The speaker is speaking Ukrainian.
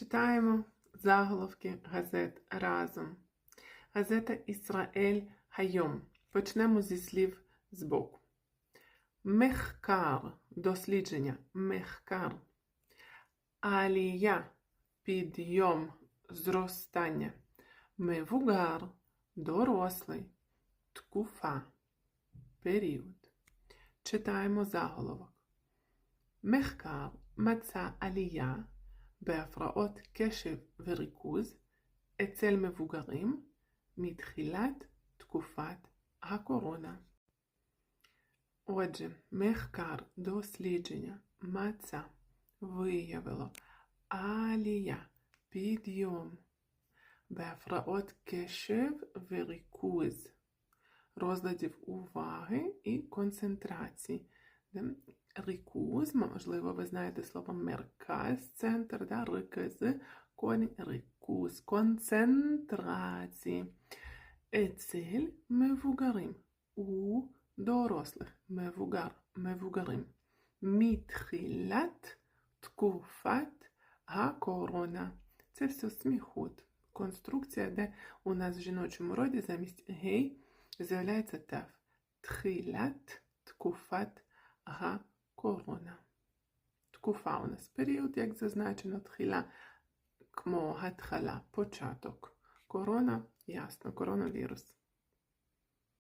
Читаємо заголовки газет разом. Газета Ісраель Хайом. Почнемо зі слів збоку. Мехкар дослідження. Мехкар. Алія підйом зростання. Мевугар дорослий. Ткуфа період. Читаємо заголовок. Мехкар маца алія. בהפרעות קשב וריכוז אצל מבוגרים מתחילת תקופת הקורונה. Отже, мехкар дослідження מצא виявило алія підйом בהפרעות קשב וריכוז розладів уваги і концентрації. Рикуз, можливо, ви знаєте слово мерказ, центр, да? риказ, корінь, рикуз, концентрації. Ецель мевугарим. У дорослих. Мевугар, мевугарим. Мітхілят ткуфат га-корона. Це все сміхот. Конструкція, де у нас в жіночому роді замість гей з'являється теф. Тхилят ткуфат га corona. תקופה ונספריות, jak zaznačeno תחילה, כמו התחלה, počatok. קורונה, jasno, קורונה וירוס.